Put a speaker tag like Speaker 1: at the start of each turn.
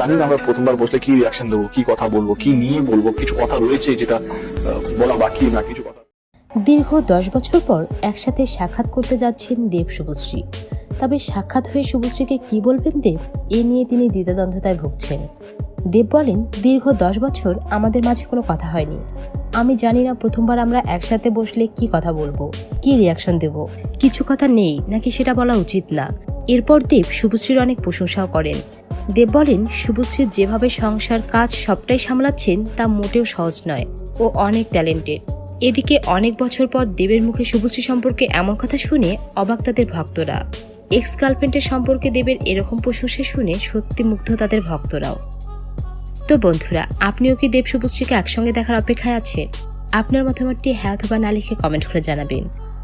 Speaker 1: জানি না আমরা প্রথমবার বসলে কি রিয়াকশন দেবো, কি কথা বলব, কি নিয়ে বলব, কিছু কথা রয়েছে যেটা বলা বাকি না, কিছু কথা।
Speaker 2: দীর্ঘ দশ বছর পর একসাথে সাক্ষাৎ করতে যাচ্ছেন দেব শুভশ্রী। তবে সাক্ষাৎ হয়ে শুভশ্রীকে কি বলবেন দেব, এ নিয়ে তিনি দ্বিধাদ্বন্দ্বতায় ভুগছেন। দেব বলেন, দীর্ঘ দশ বছর আমাদের মাঝে কোনো কথা হয়নি। আমি জানি না প্রথমবার আমরা একসাথে বসলে কি কথা বলব, কি রিয়াকশন দেব। কিছু কথা নেই, নাকি সেটা বলা উচিত না। এরপর দেব শুভশ্রীর অনেক প্রশংসাও করেন। দেব বলেন শুভশ্রীর যেভাবে সংসার, কাজ সবটাই সামলাচ্ছেন, তা মোটেও সহজ নয় ও অনেক ট্যালেন্টেড এদিকে অনেক বছর পর দেবের মুখে শুভশ্রী সম্পর্কে এমন কথা শুনে অবাক তাদের ভক্তরা। এক্স গার্লফ্রেন্ডের সম্পর্কে দেবের এরকম প্রশংসা শুনে সত্যি মুগ্ধ তাদের ভক্তরাও। তো বন্ধুরা, আপনিও কি দেব শুভশ্রীকে একসঙ্গে দেখার অপেক্ষায় আছেন? আপনার মতামতটি হ্যাঁ অথবা না লিখে কমেন্ট করে জানাবেন।